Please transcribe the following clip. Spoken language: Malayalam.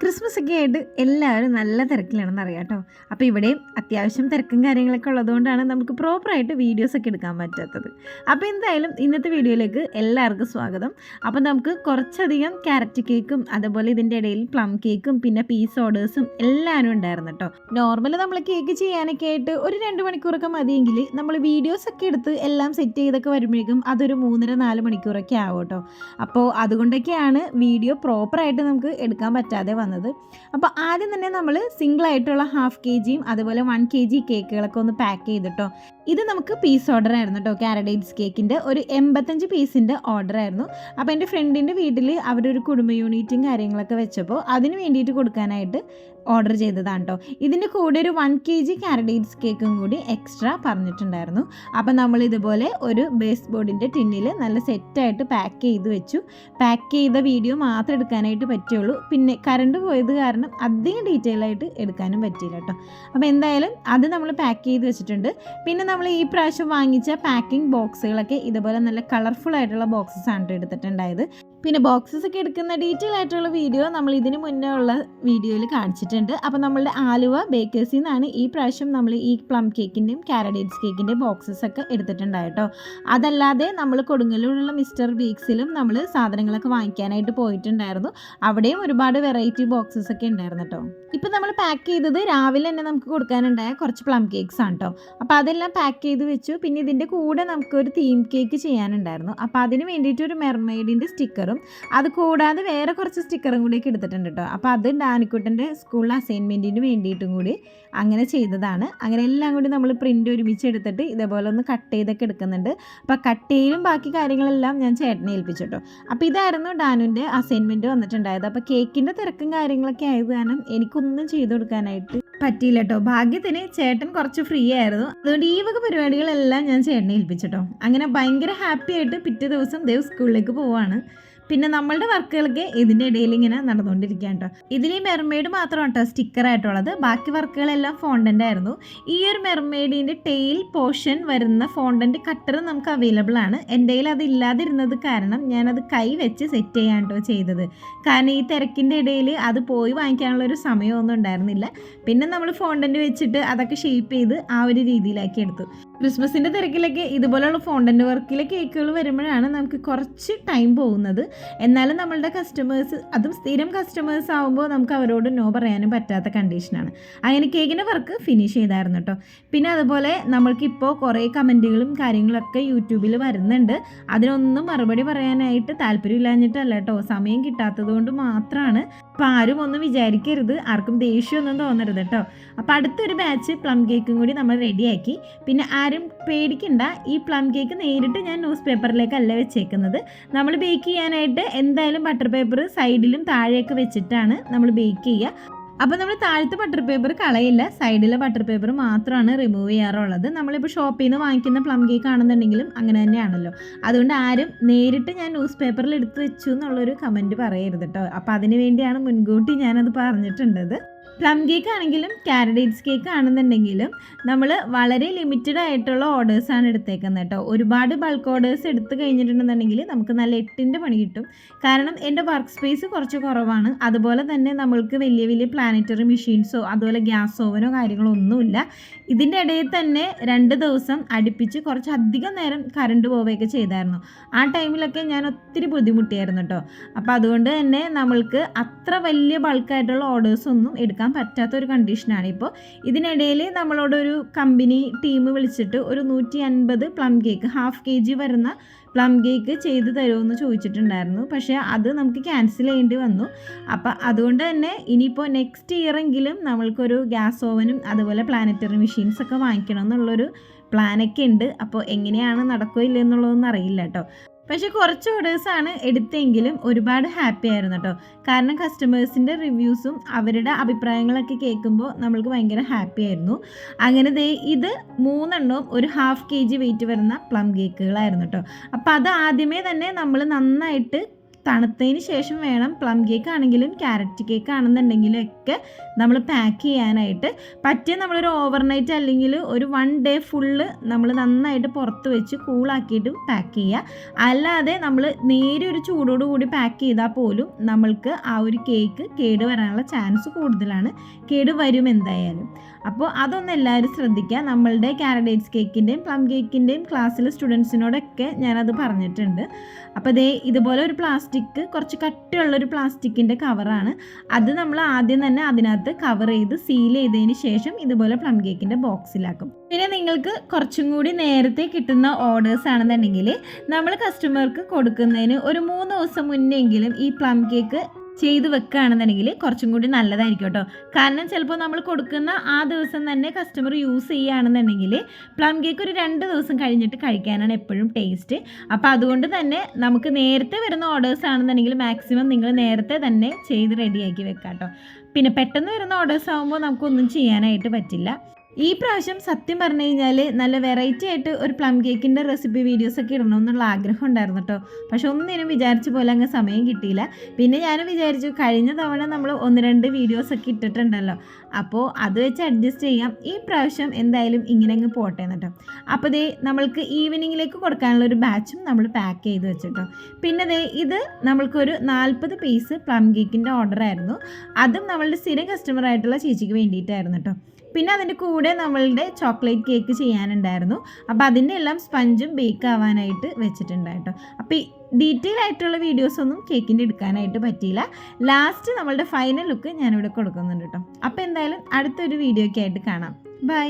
ക്രിസ്മസ് ഒക്കെ ആയിട്ട് എല്ലാവരും നല്ല തിരക്കിലാണെന്ന് അറിയാം കേട്ടോ. അപ്പോൾ ഇവിടെയും അത്യാവശ്യം തിരക്കും കാര്യങ്ങളൊക്കെ ഉള്ളതുകൊണ്ടാണ് നമുക്ക് പ്രോപ്പറായിട്ട് വീഡിയോസൊക്കെ എടുക്കാൻ പറ്റാത്തത്. അപ്പോൾ എന്തായാലും ഇന്നത്തെ വീഡിയോയിലേക്ക് എല്ലാവർക്കും സ്വാഗതം. അപ്പോൾ നമുക്ക് കുറച്ചധികം ക്യാരറ്റ് കേക്കും അതുപോലെ ഇതിന്റെ ഇടയിൽ പ്ലം കേക്കും പിന്നെ പീസ് ഓർഡേഴ്സും എല്ലാവരും ഉണ്ടായിരുന്നു കേട്ടോ. നോർമലി നമ്മൾ കേക്ക് ചെയ്യാനൊക്കെ ആയിട്ട് ഒരു രണ്ട് മണിക്കൂറൊക്കെ മതിയെങ്കിൽ നമ്മൾ വീഡിയോസൊക്കെ എടുത്ത് എല്ലാം സെറ്റ് ചെയ്തൊക്കെ വരുമ്പോഴേക്കും അതൊരു മൂന്നര നാല് മണിക്കൂറൊക്കെ ആവും കേട്ടോ. അപ്പോൾ അതുകൊണ്ടൊക്കെയാണ് വീഡിയോ പ്രോപ്പറായിട്ട് നമുക്ക് എടുക്കാൻ പറ്റാതെ വന്നത്. അപ്പോൾ ആദ്യം തന്നെ നമ്മൾ സിംഗിൾ ആയിട്ടുള്ള ഹാഫ് കെ ജിയും അതുപോലെ വൺ കെ ജി കേക്കുകളൊക്കെ ഒന്ന് പാക്ക് ചെയ്തിട്ടോ. ഇത് നമുക്ക് പീസ് ഓർഡർ ആയിരുന്നു കേട്ടോ കാരഡേറ്റ്സ് കേക്കിന്റെ ഒരു എൺപത്തഞ്ച് പീസിന്റെ ഓർഡർ ആയിരുന്നു. അപ്പോൾ എന്റെ ഫ്രണ്ടിന്റെ വീട്ടിൽ അവരൊരു കുടുംബ യൂണിറ്റും കാര്യങ്ങളൊക്കെ വെച്ചപ്പോൾ അതിന് വേണ്ടിയിട്ട് കൊടുക്കാനായിട്ട് ഓർഡർ ചെയ്തതാണ് കേട്ടോ ഇതിന്റെ കൂടെ ഒരു വൺ കെ ജി കാരഡേറ്റ്സ് കേക്കും കൂടി എക്സ്ട്രാ പറഞ്ഞിട്ടുണ്ടായിരുന്നു. അപ്പോൾ നമ്മൾ ഇതുപോലെ ഒരു ബേസ് ബോർഡിന്റെ ടിന്നിൽ നല്ല സെറ്റായിട്ട് പാക്ക് ചെയ്ത് വെച്ചു. പാക്ക് ചെയ്ത വീഡിയോ മാത്രം എടുക്കാനായിട്ട് പറ്റുള്ളൂ. പിന്നെ കറണ്ട് പോയത് കാരണം അധികം ഡീറ്റെയിൽ ആയിട്ട് എടുക്കാനും പറ്റിയില്ല കേട്ടോ അപ്പോൾ എന്തായാലും അത് നമ്മൾ പാക്ക് ചെയ്ത് വെച്ചിട്ടുണ്ട്. പിന്നെ നമ്മൾ ഈ പ്രാവശ്യം വാങ്ങിച്ച പാക്കിംഗ് ബോക്സുകളൊക്കെ ഇതുപോലെ നല്ല കളർഫുൾ ആയിട്ടുള്ള ബോക്സസ് ആണ് ട്ടോ എടുത്തിട്ടുണ്ടായത്. പിന്നെ ബോക്സസ് ഒക്കെ എടുക്കുന്ന ഡീറ്റെയിൽ ആയിട്ടുള്ള വീഡിയോ നമ്മൾ ഇതിന് മുന്നേ ഉള്ള വീഡിയോയിൽ കാണിച്ചിട്ടുണ്ട്. അപ്പോൾ നമ്മളുടെ ആലുവ ബേക്കേഴ്സിൽ നിന്നാണ് ഈ പ്രാവശ്യം നമ്മൾ ഈ പ്ലം കേക്കിന്റെയും കാരഡേറ്റ്സ് കേക്കിന്റെയും ബോക്സസ് ഒക്കെ എടുത്തിട്ടുണ്ടായിട്ടോ അതല്ലാതെ നമ്മൾ കൊടുങ്ങലുള്ള മിസ്റ്റർ ബീക്സിലും നമ്മൾ സാധനങ്ങളൊക്കെ വാങ്ങിക്കാനായിട്ട് പോയിട്ടുണ്ടായിരുന്നു. അവിടെയും ഒരുപാട് വെറൈറ്റി ബോക്സസ് ഒക്കെ ഉണ്ടായിരുന്നു കേട്ടോ ഇപ്പം നമ്മൾ പാക്ക് ചെയ്തത് രാവിലെ തന്നെ നമുക്ക് കൊടുക്കാനുണ്ടായ കുറച്ച് പ്ലം കേക്ക്സ് ആണ് കേട്ടോ അപ്പോൾ അതെല്ലാം പാക്ക് ചെയ്ത് വെച്ചു. പിന്നെ ഇതിന്റെ കൂടെ നമുക്കൊരു തീം കേക്ക് ചെയ്യാനുണ്ടായിരുന്നു. അപ്പോൾ അതിന് വേണ്ടിയിട്ട് ഒരു മെർമെയ്ഡിന്റെ സ്റ്റിക്കറും അത് കൂടാതെ വേറെ കുറച്ച് സ്റ്റിക്കറും കൂടിയൊക്കെ എടുത്തിട്ടുണ്ട് കേട്ടോ അപ്പോൾ അത് ഡാനിക്കുട്ടന്റെ സ്കൂൾ അസൈൻമെന്റിന് വേണ്ടിയിട്ടും കൂടി അങ്ങനെ ചെയ്തതാണ്. അങ്ങനെ എല്ലാം കൂടി നമ്മൾ പ്രിന്റ് ഒരുമിച്ച് എടുത്തിട്ട് ഇതേപോലെ ഒന്ന് കട്ട് ചെയ്തൊക്കെ എടുക്കുന്നുണ്ട്. അപ്പോൾ കട്ട് ചെയ്യലും ബാക്കി കാര്യങ്ങളെല്ലാം ഞാൻ ചേട്ടനെ ഏൽപ്പിച്ചു കേട്ടോ അപ്പോൾ ഇതായിരുന്നു ഡാനുവിന്റെ അസൈൻമെന്റ് വന്നിട്ടുണ്ടായത്. അപ്പോൾ കേക്കിന്റെ തിരക്കും കാര്യങ്ങളൊക്കെ ആയത് കാരണം എനിക്കൊന്നും ചെയ്തു കൊടുക്കാനായിട്ട് പറ്റിയില്ല കേട്ടോ ഭാഗ്യത്തിന് ചേട്ടൻ കുറച്ച് ഫ്രീ ആയിരുന്നു. അതുകൊണ്ട് ഈ വക പരിപാടികളെല്ലാം ഞാൻ ചേട്ടനെ ഏൽപ്പിച്ചിട്ടോ അങ്ങനെ ഭയങ്കര ഹാപ്പി ആയിട്ട് പിറ്റേ ദിവസം ദേവ് സ്കൂളിലേക്ക് പോവാണ്. പിന്നെ നമ്മളുടെ വർക്കുകളൊക്കെ ഇതിന്റെ ഇടയിൽ ഇങ്ങനെ നടന്നുകൊണ്ടിരിക്കുക കേട്ടോ. ഇതിൽ ഈ മെർമെയ്ഡ് മാത്രമാണ് കേട്ടോ സ്റ്റിക്കർ ആയിട്ടുള്ളത്. ബാക്കി വർക്കുകളെല്ലാം ഫോണ്ടന്റ് ആയിരുന്നു. ഈ ഒരു മെർമെയ്ഡിന്റെ ടെയിൽ പോർഷൻ വരുന്ന ഫോണ്ടന്റ് കട്ടർ നമുക്ക് അവൈലബിൾ ആണ്. എന്റെ കയ്യിൽ അത് ഇല്ലാതിരുന്നത് കാരണം ഞാനത് കൈ വെച്ച് സെറ്റ് ചെയ്യാൻ കേട്ടോ ചെയ്തത്. കാരണം ഈ തിരക്കിന്റെ ഇടയിൽ അത് പോയി വാങ്ങിക്കാനുള്ള ഒരു സമയമൊന്നും ഉണ്ടായിരുന്നില്ല. പിന്നെ നമ്മൾ ഫോണ്ടന്റ് വെച്ചിട്ട് അതൊക്കെ ഷേപ്പ് ചെയ്ത് ആ ഒരു രീതിയിലാക്കി എടുത്തു. ക്രിസ്മസിന്റെ തിരക്കിലൊക്കെ ഇതുപോലെയുള്ള ഫോണ്ടന്റ് വർക്കിലെ കേക്കുകൾ വരുമ്പോഴാണ് നമുക്ക് കുറച്ച് ടൈം പോകുന്നത്. എന്നാലും നമ്മളുടെ കസ്റ്റമേഴ്സ് അതും സ്ഥിരം കസ്റ്റമേഴ്സ് ആകുമ്പോൾ നമുക്ക് അവരോട് നോ പറയാനും പറ്റാത്ത കണ്ടീഷനാണ് അങ്ങനെ കേക്കിന്റെ വർക്ക് ഫിനിഷ് ചെയ്തായിരുന്നു കേട്ടോ പിന്നെ അതുപോലെ നമ്മൾക്കിപ്പോൾ കുറേ കമന്റുകളും കാര്യങ്ങളൊക്കെ യൂട്യൂബിൽ വരുന്നുണ്ട്. അതിനൊന്നും മറുപടി പറയാനായിട്ട് താല്പര്യമില്ലാഞ്ഞിട്ടല്ല കേട്ടോ സമയം കിട്ടാത്തത് കൊണ്ട് മാത്രമാണ് അപ്പോൾ ആരും ഒന്നും വിചാരിക്കരുത്. ആർക്കും ദേഷ്യമൊന്നും തോന്നരുത് കേട്ടോ അപ്പോൾ അടുത്തൊരു ബാച്ച് പ്ലം കേക്കും കൂടി നമ്മൾ റെഡിയാക്കി പിന്നെ ആരും പേടിക്കണ്ട. ഈ പ്ലം കേക്ക് നേരിട്ട് ഞാൻ ന്യൂസ് പേപ്പറിലേക്കല്ല വെച്ചേക്കുന്നത്. നമ്മൾ ബേക്ക് ചെയ്യാനായിട്ട് എന്തായാലും ബട്ടർ പേപ്പർ സൈഡിലും താഴെയൊക്കെ വെച്ചിട്ടാണ് നമ്മൾ ബേക്ക് ചെയ്യുക. അപ്പോൾ നമ്മൾ താഴത്തെ ബട്ടർ പേപ്പർ കളയില്ല. സൈഡിലെ ബട്ടർ പേപ്പർ മാത്രമാണ് റിമൂവ് ചെയ്യാറുള്ളത്. നമ്മളിപ്പോൾ ഷോപ്പിൽ നിന്ന് വാങ്ങിക്കുന്ന പ്ലം കേക്ക് ആണെന്നുണ്ടെങ്കിലും അങ്ങനെ തന്നെയാണല്ലോ. അതുകൊണ്ട് ആരും നേരിട്ട് ഞാൻ ന്യൂസ് പേപ്പറിൽ എടുത്ത് വെച്ചു എന്നുള്ളൊരു കമന്റ് പറയരുത് കേട്ടോ അപ്പോൾ അതിന് വേണ്ടിയാണ് മുൻകൂട്ടി ഞാനത് പറഞ്ഞിട്ടുണ്ടത്. പ്ലം കേക്ക് ആണെങ്കിലും കാരഡേറ്റ്സ് കേക്ക് ആണെന്നുണ്ടെങ്കിലും നമ്മൾ വളരെ ലിമിറ്റഡ് ആയിട്ടുള്ള ഓർഡേഴ്സാണ് എടുത്തേക്കുന്നത് കേട്ടോ ഒരുപാട് ബൾക്ക് ഓർഡേഴ്സ് എടുത്തു കഴിഞ്ഞിട്ടുണ്ടെന്നുണ്ടെങ്കിൽ നമുക്ക് നല്ല എട്ടിന്റെ പണി കിട്ടും. കാരണം എന്റെ വർക്ക് സ്പേസ് കുറച്ച് കുറവാണ്. അതുപോലെ തന്നെ നമ്മൾക്ക് വലിയ വലിയ പ്ലാനറ്ററി മെഷീൻസോ അതുപോലെ ഗ്യാസ് ഓവനോ കാര്യങ്ങളോ ഒന്നുമില്ല. ഇതിന്റെ ഇടയിൽ തന്നെ രണ്ട് ദിവസം അടുപ്പിച്ച് കുറച്ച് അധികം നേരം കറണ്ട് പോവുകയൊക്കെ ചെയ്തായിരുന്നു. ആ ടൈമിലൊക്കെ ഞാൻ ഒത്തിരി ബുദ്ധിമുട്ടിയായിരുന്നു കേട്ടോ. അപ്പോൾ അതുകൊണ്ട് തന്നെ നമ്മൾക്ക് അത്ര വലിയ ബൾക്കായിട്ടുള്ള ഓർഡേഴ്സ് ഒന്നും എടുക്കാൻ പറ്റാത്ത ഒരു കണ്ടീഷനാണ് ഇപ്പോൾ. ഇതിനിടയിൽ നമ്മളോടൊരു കമ്പനി ടീം വിളിച്ചിട്ട് ഒരു നൂറ്റി അൻപത് plum cake half K G വരുന്ന പ്ലം കേക്ക് ചെയ്ത് തരുമെന്ന് ചോദിച്ചിട്ടുണ്ടായിരുന്നു. പക്ഷേ അത് നമുക്ക് ക്യാൻസൽ ചെയ്യേണ്ടി വന്നു. അപ്പം അതുകൊണ്ട് തന്നെ ഇനിയിപ്പോൾ നെക്സ്റ്റ് ഇയറെങ്കിലും നമ്മൾക്കൊരു ഗ്യാസ് ഓവനും അതുപോലെ പ്ലാനറ്ററി മെഷീൻസ് ഒക്കെ വാങ്ങിക്കണം എന്നുള്ളൊരു പ്ലാനൊക്കെ ഉണ്ട്. അപ്പോൾ എങ്ങനെയാണ് നടക്കില്ല എന്നുള്ളതൊന്നും അറിയില്ല കേട്ടോ. പക്ഷേ കുറച്ച് ഓർഡേഴ്സാണ് എടുത്തെങ്കിലും ഒരുപാട് ഹാപ്പി ആയിരുന്നു കേട്ടോ. കാരണം കസ്റ്റമേഴ്സിന്റെ റിവ്യൂസും അവരുടെ അഭിപ്രായങ്ങളൊക്കെ കേൾക്കുമ്പോൾ നമ്മൾക്ക് ഭയങ്കര ഹാപ്പി ആയിരുന്നു. അങ്ങനെ ദേ ഇത് മൂന്നെണ്ണവും ഒരു ഹാഫ് കെ ജി വെയിറ്റ് വരുന്ന പ്ലം കേക്കുകളായിരുന്നു കേട്ടോ. അപ്പോൾ അത് ആദ്യമേ തന്നെ നമ്മൾ നന്നായിട്ട് തണുത്തതിന് ശേഷം വേണം പ്ലം കേക്ക് ആണെങ്കിലും ക്യാരറ്റ് കേക്ക് ആണെന്നുണ്ടെങ്കിലും ഒക്കെ നമ്മൾ പാക്ക് ചെയ്യാനായിട്ട്. പറ്റിയ നമ്മളൊരു ഓവർനൈറ്റ് അല്ലെങ്കിൽ ഒരു വൺ ഡേ ഫുള്ള് നമ്മൾ നന്നായിട്ട് പുറത്ത് വെച്ച് കൂളാക്കിയിട്ട് പാക്ക് ചെയ്യുക അല്ലാതെ നമ്മൾ നേരെ ഒരു ചൂടോട് കൂടി പാക്ക് ചെയ്താൽ പോലും നമ്മൾക്ക് ആ ഒരു കേക്ക് കേട് വരാനുള്ള ചാൻസ് കൂടുതലാണ്. കേട് വരും എന്തായാലും. അപ്പോൾ അതൊന്നും എല്ലാവരും ശ്രദ്ധിക്കുക നമ്മളുടെ കാരഡേറ്റ്സ് കേക്കിന്റെയും പ്ലം കേക്കിന്റെയും ക്ലാസ്സിലെ സ്റ്റുഡൻസിനോടൊക്കെ ഞാനത് പറഞ്ഞിട്ടുണ്ട്. അപ്പോൾ ദേ ഇതുപോലെ ഒരു പ്ലാസ്റ്റിക് കുറച്ച് കട്ടിയുള്ള ഒരു പ്ലാസ്റ്റിക്കിന്റെ കവറാണ് അത് നമ്മൾ ആദ്യം തന്നെ അതിനകത്ത് കവർ ചെയ്ത് സീൽ ചെയ്തതിന് ശേഷം ഇതുപോലെ പ്ലം കേക്കിന്റെ ബോക്സിലാക്കും പിന്നെ നിങ്ങൾക്ക് കുറച്ചും കൂടി നേരത്തെ കിട്ടുന്ന ഓർഡേഴ്സ് ആണെന്നുണ്ടെങ്കിൽ നമ്മൾ കസ്റ്റമർക്ക് കൊടുക്കുന്നതിന് ഒരു മൂന്ന് ദിവസം മുന്നെങ്കിലും ഈ പ്ലം കേക്ക് ചെയ്ത് വെക്കുകയാണെന്നുണ്ടെങ്കിൽ കുറച്ചും കൂടി നല്ലതായിരിക്കും കേട്ടോ. കാരണം ചിലപ്പോൾ നമ്മൾ കൊടുക്കുന്ന ആ ദിവസം തന്നെ കസ്റ്റമർ യൂസ് ചെയ്യുകയാണെന്നുണ്ടെങ്കിൽ പ്ലം കേക്ക് ഒരു രണ്ട് ദിവസം കഴിഞ്ഞിട്ട് കഴിക്കാനാണ് എപ്പോഴും ടേസ്റ്റ് അപ്പോൾ അതുകൊണ്ട് തന്നെ നമുക്ക് നേരത്തെ വരുന്ന ഓർഡേഴ്സ് ആണെന്നുണ്ടെങ്കിൽ മാക്സിമം നിങ്ങൾ നേരത്തെ തന്നെ ചെയ്ത് റെഡിയാക്കി വെക്കാം കേട്ടോ. പിന്നെ പെട്ടെന്ന് വരുന്ന ഓർഡേഴ്സ് ആകുമ്പോൾ നമുക്കൊന്നും ചെയ്യാനായിട്ട് പറ്റില്ല. ഈ പ്രാവശ്യം സത്യം പറഞ്ഞു കഴിഞ്ഞാൽ നല്ല വെറൈറ്റി ആയിട്ട് ഒരു പ്ലം കേക്കിന്റെ റെസിപ്പി വീഡിയോസൊക്കെ ഇടണമെന്നുള്ള ആഗ്രഹം ഉണ്ടായിരുന്നു കേട്ടോ പക്ഷെ ഒന്നിനും വിചാരിച്ച പോലെ അങ്ങ് സമയം കിട്ടിയില്ല. പിന്നെ ഞാൻ വിചാരിച്ചു കഴിഞ്ഞ തവണ നമ്മൾ ഒന്ന് രണ്ട് വീഡിയോസൊക്കെ ഇട്ടിട്ടുണ്ടല്ലോ. അപ്പോൾ അത് വെച്ച് അഡ്ജസ്റ്റ് ചെയ്യാം. ഈ പ്രാവശ്യം എന്തായാലും ഇങ്ങനെ അങ്ങ് പോട്ടെ എന്നിട്ടോ അപ്പോൾ ദേ നമ്മൾക്ക് ഈവനിങ്ങിലേക്ക് കൊടുക്കാനുള്ള ഒരു ബാച്ചും നമ്മൾ പാക്ക് ചെയ്ത് വെച്ചിട്ടോ പിന്നെ ദേ ഇത് നമ്മൾക്കൊരു നാൽപ്പത് പീസ് പ്ലം കേക്കിന്റെ ഓർഡർ ആയിരുന്നു. അതും നമ്മളുടെ സ്ഥിരം കസ്റ്റമർ ആയിട്ടുള്ള ചേച്ചിക്ക് വേണ്ടിയിട്ടായിരുന്നു കേട്ടോ പിന്നെ അതിന്റെ കൂടെ നമ്മളുടെ ചോക്ലേറ്റ് കേക്ക് ചെയ്യാനുണ്ടായിരുന്നു. അപ്പോൾ അതിന്റെ എല്ലാം സ്പഞ്ചും ബേക്ക് ആവാനായിട്ട് വെച്ചിട്ടുണ്ടായിട്ടോ. അപ്പോൾ ഈ ഡീറ്റെയിൽ ആയിട്ടുള്ള വീഡിയോസ് ഒന്നും കേക്കിന്റെ എടുക്കാനായിട്ട് പറ്റിയില്ല. ലാസ്റ്റ് നമ്മളുടെ ഫൈനൽ ലുക്ക് ഞാനിവിടെ കൊടുക്കുന്നുണ്ട് കേട്ടോ അപ്പോൾ എന്തായാലും അടുത്തൊരു വീഡിയോ ഒക്കെ ആയിട്ട് കാണാം. ബൈ